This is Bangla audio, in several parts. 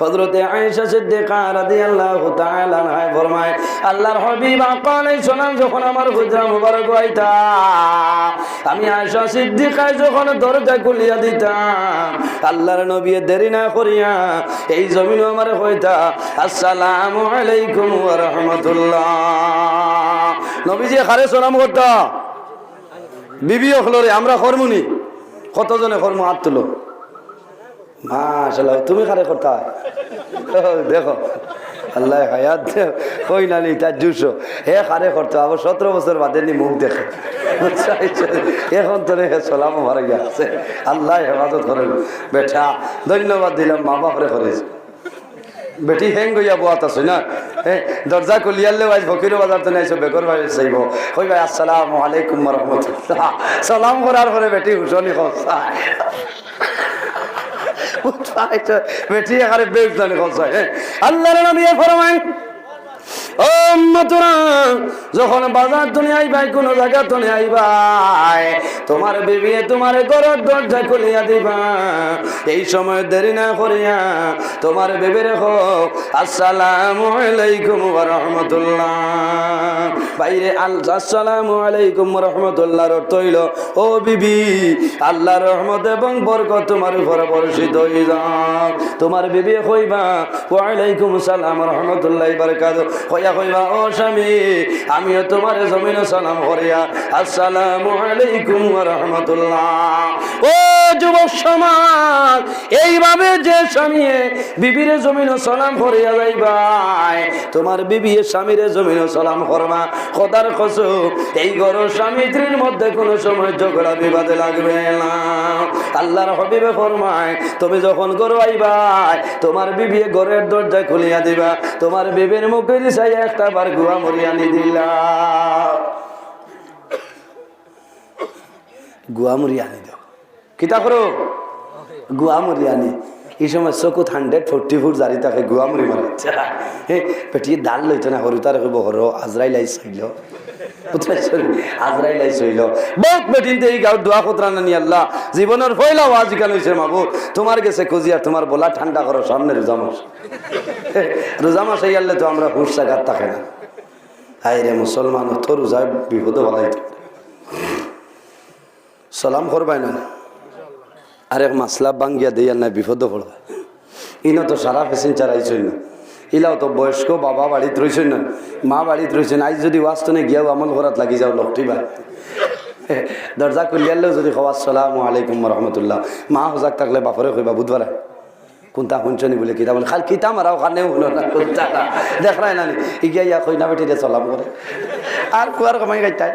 হযরতে আয়েশা সিদ্দিকা রাদিয়াল্লাহু তাআলা আনহা ফরমায়, আল্লাহর হাবিব আকালাই সালাম যখন আমার হুজরা মুবারক হইতা, আমি আয়েশা সিদ্দিকা যখন দরজা খুলিয়া দিতাম, আল্লাহর নবী দেরি না করিয়া এই জমিন আমার হইতা। আসসালামু আলাইকুম ওয়া রাহমাতুল্লাহ। নবীজি খারে সালাম করতা। বিবি হলরে আমরা কর্মনি কতজনে কর্ম হাত মাশাল্লাহ তুমি খারে করতা? দেখো, আল্লাহ হায়াত কই না নি, তার জুসো হে খারে করতো, আবার সতেরো বছর বাদে নি মুখ দেখে। এখন তো হে সোলাম ভরে গেছে আল্লাহ হেফাজত করে বেটা, ধন্যবাদ দিলাম, মা বাপরে করেছে। বেটি হেং গইয়া বোয়াত আছে না? দরজা খুলিয়ালে আজ ফকির বাজার তো নাইছো, বেকর ভাই চাইব। কই ভাই, আসসালামু আলাইকুম রহমতুল্লাহ। সালাম করার পরে বেটি হুসনি খসায় বেটি আরে বেশ জানি হ্যাঁ আল্লাহর নবী ফরমান যখন বাজার তুমি আইবাই কোন জায়গা তুমি আইবাই তোমার বিবি তোমার ঘরের দরজা খুলিয়া দিবা। এই সময় দেরি না করিয়া তোমার বিবি রেখো আসসালামু আলাইকুম রাহমাতুল্লাহ বাইরে আলাইকুম রাহমাতুল্লাহর অর্থ ও বিবি, আল্লাহর রহমত এবং বরকত তোমার উপরে বর্ষিত হই তোমার বিবি কইবা ওয়া আলাইকুম সালাম রহমতুল্লাহ বারাকাতু কইয়া কইবা, ও স্বামী, আমিও তোমার জমিন সালাম করিয়া আসসালামু আলাইকুম ওয়া রাহমাতুল্লাহ। ও যুবক সমাজ, এইভাবে যে স্বামী বিবির জমিন সালাম করিয়া যাইবাই তোমার বিবি স্বামীর জমিন সালাম করবা, খোদার কসম, এই ঘর স্বামী স্ত্রীর মধ্যে কোনো সময় ঝগড়া বিবাদে লাগবে না। আল্লাহর হবিবে ফরমায়, তুমি যখন গরু আইবাই তোমার বিবি ঘরের দরজা খুলিয়া দিবা, তোমার বিবির মুখে দিছাই একটা বার গুয়া মরিয়ানি দিলা গুয়া মরিয়ানি দাও। কিতা করো? গুয়া মরিয়ানি এই সময় চকুত হান্ড্রেড ফোরটি ফুট জারি থাকে গুয়া মরি মারাচ্ছে হে পেটিয়ে ডাল লইতে না হরু তার হর আজরাইল আইস হইল আজরাইল আইস হইল বহুত বেটিনতে এই গাঁত দোয়া খতরা নানি আল্লাহ জীবনের ফয়লা ওয়াজ গান হইছে মাবু। তোমার গেছে খুঁজিয়া তোমার বলা ঠান্ডা করো সামনে রোজা মাস রোজা মাস এই আনলে তো আমরা হুশ জাগাত থাকে না। হাই রে মুসলমান তো রোজা বিপদে বলাইতে সালাম করবাই না আরে মাসলা বাঙ্গিয়া দিয়ে না বিপদ পড়বা ইনো তো সারা পেশেন্ট চারাইছই না। ইলাও তো বয়স্ক বাবা বাড়িতে রয়েছেন না। মা বাড়িতে রয়েছেন আজ যদি ওয়াস্তনে গিয়াও আমল করাত লাগি যাও লকটি বা দরজা খুলিয়ালেও যদি খবর সালাম আলাইকুম রহমতুল্লাহ। মা সজাগ থাকলে বাপরে কইবা, বুধবার, কোনটা শুনছনি বলে কিতা বলে? খালি কিতা মারাও কানে শুনো না, কোনটা? দেখাই না ইগিয়া ইয়া কইনা বেটি চলাম করে আর কুয়ার কমাই গাইতাই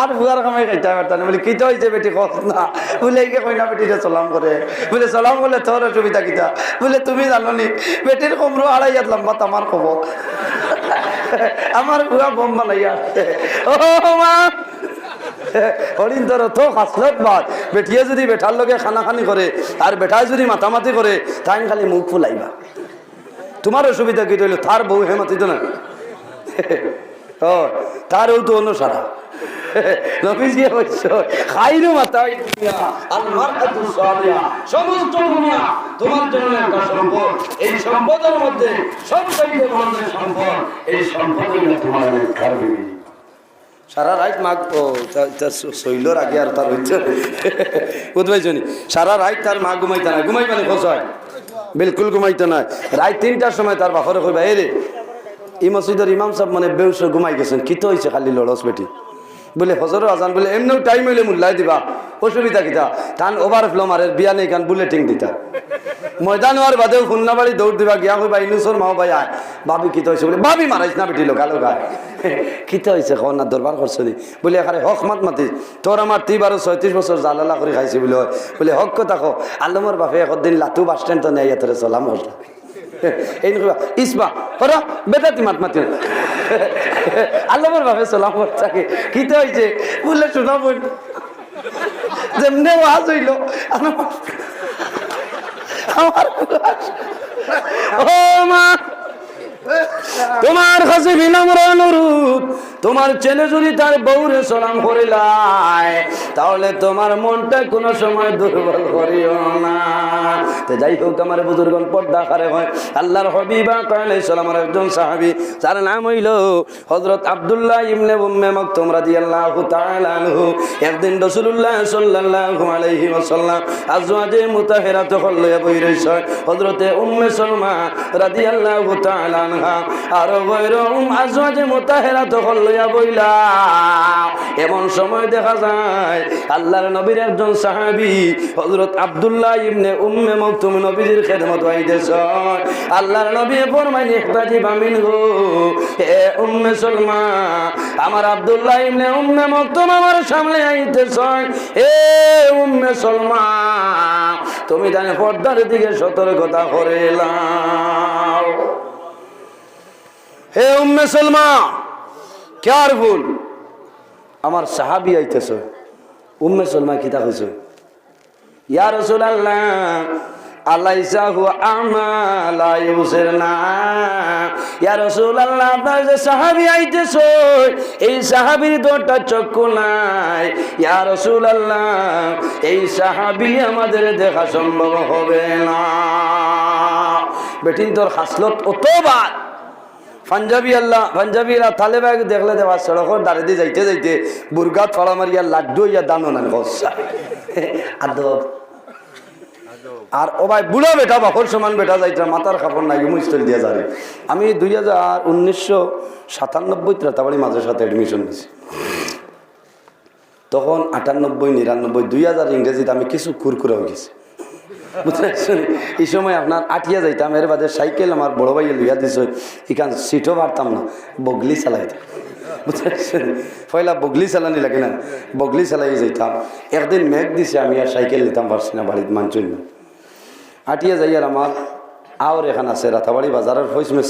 আর বুয়ার কামাই খাইতে পারতাম বলে, কিতা হয়েছে বেটি কত না? বলে, এই কইনা বেটিটা চলাম করে। বলে চলাম বলে তোর অসুবিধা কিতা? বলে, তুমি জানো বেটির কমরো আড়াই হাত লম্বা আমার খবর? আমার বুয়া বোম বানাইয়া ও মা! হরিণ তোর তো হাসলত বাদ বেটিয়ে যদি বেটার লগে খানা খানি করে, আর যদি মাতামাতি করে তাই খালি মুখ ফুলাইবা। তোমার অসুবিধা কি তার বউ হেমাতি তো না। ও তারও তো অনুসারা নবীজি সারা রাত মাগ, ও শৈলর আগে আর তার হচ্ছে বুঝবাইছনি সারা রাত তার মা ঘুমাইতে না ঘুমাই মানে খোঁজ হয়। বিলকুল ঘুমাইতে না রাত তিনটার সময় তার বাপরে কইবা এ রে। এই মসজিদের ইমাম সাহেব মানে বেউস ঘুমাই গেছেন। কি তো হয়েছে খালি লড়স বেটি? বলে হজর আজান বলে, এমনিও টাইম হইলে মূল্যায় দিবা, অসুবিধা কিতা কান ওভার ফ্লো মারে, বিয়া নেই কান বুলেটিং দিতা। ময়দান হওয়ার বাদেও খুলনা দৌড় দিবা, গিয়া কইবা, ইনুসর মাও ভাই আয়। ভাবি কিতা হয়েছে বলে ভাবি মারাইছ না বেটি, লোকা লোকা। কিতা হয়েছে কখন না, দরবার করছ নি? বলে এখানে হক মাত মাতি, তোর আমার তি বারো ছয়ত্রিশ বছর জালালা করে খাইছি বলে বলে, হক কথা কো আলমর বাপে একদিন লাতু বাস স্ট্যান্ড তো নেই তোরে চলাম হসলা এই ইসমা করা বেটা তুই মাত আল্লাহর ভাবে চলাম থাকে। কি তো হয়েছে বললে শোনা বোন যেমনে ওয়াজ হইল, আমার ও মা, তোমার কাছে বিনম্র অনুরোধ তোমার ছেলে যদি তার বউরে সালাম করিলায় তাহলে তোমার মনটা কোনো সময় দুর্বল করিও না। তো যাই হোক, আমার বুজুর্গন পর্দা খারে হয়। আল্লাহর হবিবা কালে সালামের একজন সাহাবি, যার নাম হইল হজরত আব্দুল্লাহ ইবনে উম্মে মকতুম রাদিয়াল্লাহু তাআলা আনহু। একদিন রাসূলুল্লাহ সাল্লাল্লাহু আলাইহি ওয়াসাল্লাম আজওয়াজে মুতাহহিরাত হল্লে বই রইছে হযরতে উম্মে সালমা রাদিয়াল্লাহু তাআলা আনহা আর বইর উম আজওয়াজে মুতাহহিরাত হল্লে বইলা এমন সময় দেখা যায়, আল্লাহর নবীর একজন সাহাবী, হযরত আব্দুল্লাহ ইবনে উম্মে মকতুম নবীজির খেদমত হইতেছে। আল্লাহর নবী ফরমাই ইহতাজি বামিন গো হে উম্মে সালমা, আমার আব্দুল্লাহ ইবনে উম্মে মকতুম আমার সামনে আইতেছে। এ উম্মে সালমা, তুমি জানে পর্দার দিকে সতর্কতা করে হে উম্মে সালমা কেয়ারফুল আমার সাহাবি আইতেছ, উম্মে সালমা কিতা ইয়া হুয়া ইয়া আপনার যে সাহাবী আইতেছ, এই নাই। এই আমাদের দেখা সম্ভব হবে না। বেটিন তোর হাসলত অতবার। পাঞ্জাবি আল্লাহ পাঞ্জাবিরা তালে ব্যাগ দেখলে দেওয়া সড়কর দাঁড়িয়ে দিয়ে যাইতে যাইতে বুর্গা ছড়া মারিয়া লাড্ডু ইয়া দানো না আদব। আর ও ভাই বুড়া বেটা বাপর সমান বেটা যাইতে মাথার কাপড় নাই মুস্তল দিয়ে যাবে। আমি দুই হাজার উনিশশো সাতানব্বই ত্রেতাবাড়ি মাঝের সাথে অ্যাডমিশন নিয়েছি তখন আটানব্বই, নিরানব্বই, দুই হাজার ইংরেজিতে আমি কিছু কুরকুরে হয়ে গেছি। এই সময় আপনার আটিয়া যাইতাম, এর বাদে সাইকেল আমার বড় ভাইয়ে লইয়া দিছ, এখান সিটও পারতাম না, বগলি চালাইতাম পয়লা বগলি চালানি লাগে না, বগলি চালাই যাইতাম। একদিন মেঘ দিছে, আমি আর সাইকেল নিতাম, পারছি না বাড়িতে মানছই না। আটিয়া যাই আর আমার আওর এখান আছে, রাতাবাড়ি বাজারের হইসমে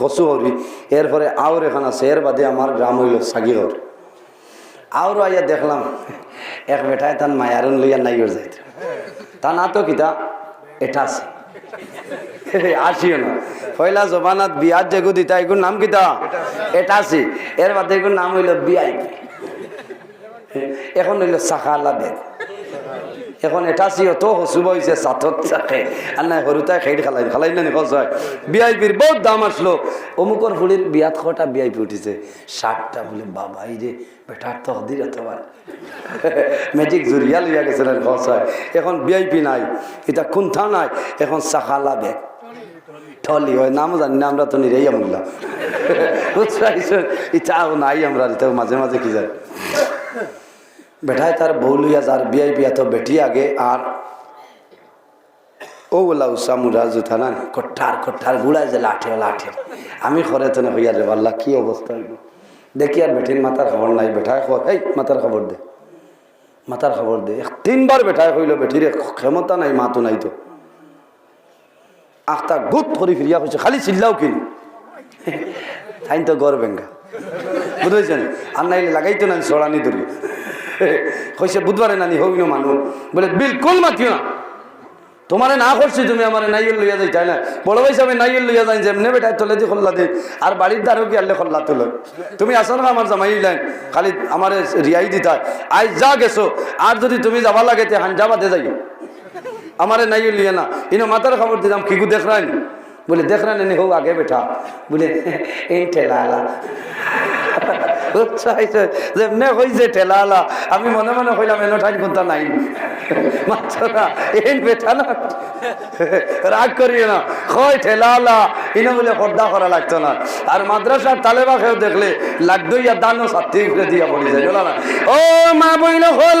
কচু হরি, এরপরে আওর এখান আছে, এর বাদে আমার গ্রাম হইল সাগিহর আওর আইয়া দেখলাম, এক বেটায় তার মায়ারন লইয়া নাইগর যাইতে। তা না তো কিতা? এটা আছে। আসিও না। পয়লা জমানাত বিয়ার যেগু দিতা এগুর নাম কিতা? এটা আছে। এর বাদে এগুর নাম হইল বিআইপি এখন হইল সাকালা বেগ এখন এটা সি অত হসুব হয়েছে সাথত থাকে। আর নাই, সৰুতাই খেল খালাই খালাই না নিখোঁজ হয়। বিআইপির বহুত দাম আসলো অমুকর ফুলির বিয়াত খটা বিআইপি উঠিছে। ষাটটা বলে এই যে বেটার তো হদির এতবার ম্যাজিক জুরিয়া লইয়া গেছে না নিখোঁজ হয়। এখন বিআইপি নাই এটা কুন্থা নাই, এখন সাকালা বেগ। ঠলি হয় নামও জানি না, আমরা তো নিরেই আমলা বুঝতে ইচ্ছাও নাই, আমরা মাঝে মাঝে কি যায়। বেটায় তার বউ লইয়া যার বিয়াই বিয়া তো বেটি আগে আর ও বলা উষা মুরা জুথা না কঠার কঠার গুড়ায় যে লাঠে লাঠে। আমি খরে তো না হইয়া রে আল্লাহ, কি অবস্থা দেখি আর বেটির মাথার খবর নাই। বেটায় খবর এই মাথার খবর দে। মাথার খবর দে। তিনবার বেটায় হইল বেটিরে ক্ষমতা নাই, মাতো নাই তো। আখটা গুত করে ফিরিয়া হয়েছে খালি চিল্লাও কিনি? তাই তো গড় বেঙ্গা। বুঝেছেন আর নাইলে লাগাইতো না, সরানি ধরি কইছে, বুধবারে নানি হই না মানুষ বলে, বিলকুল মাতিও না। তোমারে না করছি, তুমি আমার নাইয়ের লইয়া যাই তাই না। বড় ভাই সাহেব নাইয়ের লইয়া যাই যেমনে বেটায় তোলে দি খোল্লা দি। আর বাড়ির দ্বারও কি আনলে খোল্লা তোলে। তুমি আসো না আমার জামাই লাইন খালি আমার রিয়াই দিতা আজ যা গেছো, আর যদি তুমি যাবা লাগে, তে হাঞ্জাবাদে যাইও। আমারে নাইয়ের লিয়া না। ইনো মাতার খবর দিলাম, কিগু দেখ রাই বলে, দেখ রাই নি হোক আগে, বেটা। বলে, এই ঠেলা ঠেলালা আমি মনে মনে হইলাম এনো ঠাই কোনটা নাই। না রাগ করিও না। কয় ঠেলালা ইনো বলে পর্দা করা লাগতো না। আর মাদ্রাসার তালেবা খেয়ে দেখলে লাগতো ইয়া দানো সাথে দিয়া পড়ি যায় ও মা বইল হল।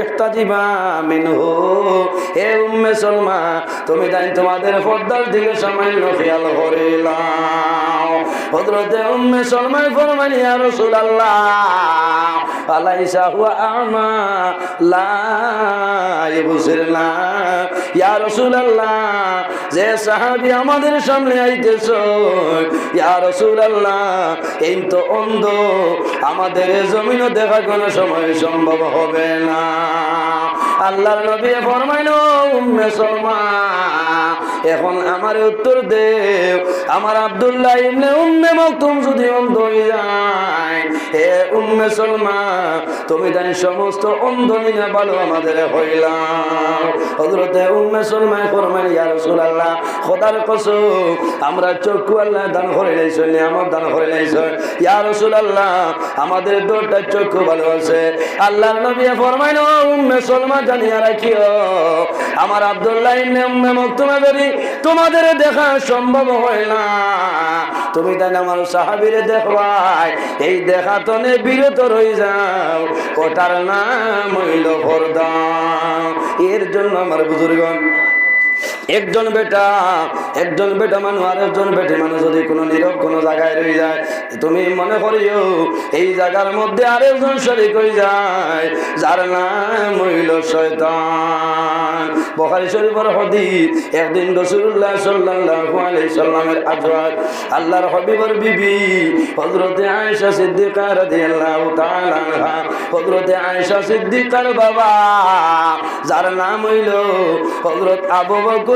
ইফতাজিবা মিনহু। হে উম্মে সলমা, তুমি জানি তোমাদের পর্দার দিকে সামান্য খেয়াল করিলাম হজরতে উম্মে সলমাই ফরমানি ইয়া রাসূলুল্লাহ, আলাইসা হুয়া আমা? লা ইবসিরনা। ইয়া রাসূলুল্লাহ, যে সাহাবী আমাদের সামনে আইতেছ, ইয়া রাসূলুল্লাহ, এই তো অন্ধ, আমাদের জমিনও দেখা কোনো সময় সম্ভব হবে না। আল্লাহর নবী ফরমাইল, উম্মে সলমা, এখন আমার উত্তর দেও। আমার আব্দুল্লাহ ইবনে উম্মে মকতুম যদি অন্ধ হয়ে যায়, হে উম্মে সলমা, তুমি তাই সমস্ত অন্ধ নিয়ে ভালো আমাদের হইলাম হযরতে উম্মে সলমা ফরমাইল, ইয়া রাসূলুল্লাহ, খোদার কসম, আমরা চক্ষু আল্লাহ দান করে লাইছ নিয়ামত দান করে লাইছ ইয়া রাসূলুল্লাহ, আমাদের দুটো চক্ষু ভালো আছে। আল্লাহর নবী ফরমাইল উম্মে সলমা জানিয়া রাখিও। তোমাদের দেখা সম্ভব হয় না, তুমি তাই আমার সাহাবীরে দেখবাই। এই দেখা তনে বিরত রয়ে যাও। ওটার নাম হইল ফরদাম এর জন্য আমার বুজুর্গণ একজন বেটা একজন বেটা মানুষ আর একজন বেটে মানুষ যদি কোনো নীরব কোনো জায়গায় রয়ে যায়, তুমি মনে করিও এই জায়গার মধ্যে আরেকজন শরিক হয়ে যায়, যার নাম হইল শয়তান। বখারি শরীফের হদিস, একদিন রসুল্লাহ সাল্লাল্লাহু আলাইহি সাল্লামের আজওয়াজ আল্লাহর হাবিবের বিবি হযরতে আয়েশা সিদ্দিকা রাদিয়াল্লাহু তাআলা আনহা, হযরতে আয়েশা সিদ্দিকার বাবা, যার নাম হইল হযরত আবু বকর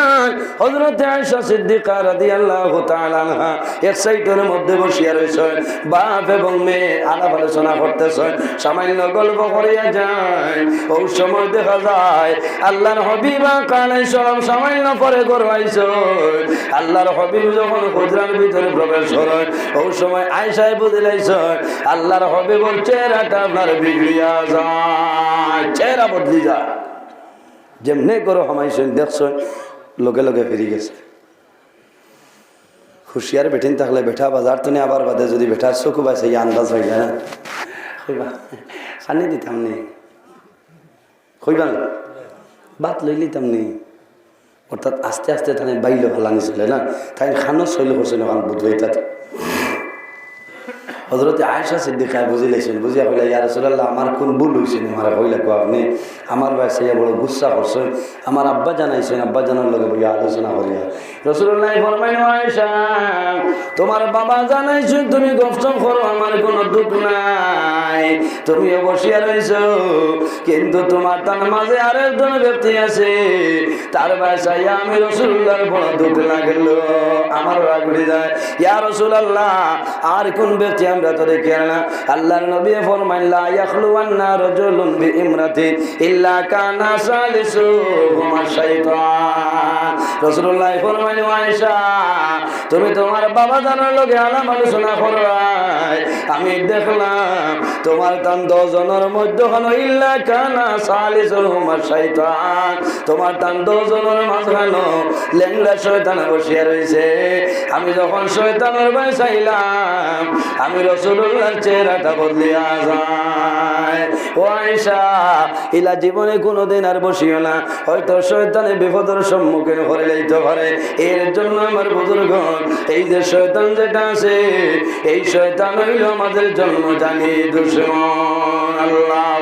যান হযরতে আয়েশা সিদ্দিকা রাদিয়াল্লাহু তাআলা আনহা এক সাইডের মধ্যে বসিয়া রইছেন বাপ এবং মেয়ে আলাপ আলোচনা করতেছেন। সামান্য গল্প করিয়া যায়। ওই সময় দেখা যায়, আল্লাহর হবিবা কালাই সালাম সামান্য পরে করবাইছ আল্লাহর হবিব যখন হুজরার ভিতরে প্রবেশ করেন ওই সময় আয়সায় বুঝলাইছ আল্লাহর হবিবর চেহারাটা আপনার বিগড়িয়া যায়, চেহারা বদলি যায়। যেমনি করো হামাইছেন দেখছেন লগে লগে ফিরে গেছে। হুঁশিয়ার বেঠিন থাকলে বেঠা বাজার তো নেই আবার বাদে যদি বেঠার চকু পাইছে ইয়ে আন্দাজ হয়ে যায় না। আনি দিতাম নি। হইবা না? বাত লই লিতাম নি। অর্থাৎ আস্তে আস্তে তাহলে বাইলে ভালানি ছিল না। তাই খানো শৈল আমার বুধ হইতাতে হজরতে আয়সা সিদ্দিকা বুঝি লাইছেন বুঝিয়া কইলা ইয়া রাসূলুল্লাহ, আমার কোন ভুল হইছেন আমার কইলা কো আপনি? আমার ভাই সাইয়া বড় গুসা করছেন আমার আব্বা জানাইছেন, আব্বা জানার লগে বইয়া আলোচনা করিয়া। রাসূলুল্লাহ ফরমাইন আয়েশা, তোমার বাবা জানাইছেন তুমি গফসম করো, আমার কোনো দুঃখ নাই। তুমি বসিয়া রইছো, কিন্তু তোমার তার মাঝে আরেকজন ব্যক্তি আছে। তার ভাই সাইয়া, আমি রাসূলুল্লাহর বড় দুঃখ লাগল। আমার রাগ উঠে যায়, ইয়া রাসূলুল্লাহ, আর কোন ব্যক্তি তুমি তোমার বাবা জানার লগে আলাপ আলোচনা করবাই আমি দেখলাম তোমার তান দশজনের মধ্যখানে ইল্লা কানা শাইতান। তোমার তান দশজনের মাঝখানে লেংড়া শয়তান বসিয়া রয়েছে। আমি যখন শয়তানের ভাই চাইলাম আমি চেহারাটা ইলা জীবনে কোনোদিন আর বসিও না। হয়তো শয়তানে বিপদের সম্মুখীন হয়ে যাইতে পারে। এর জন্য আমার এই যে শয়তান যেটা আছে, এই শয়তান হইল আমাদের জন্ম জানি দুশ্মন আল্লাহ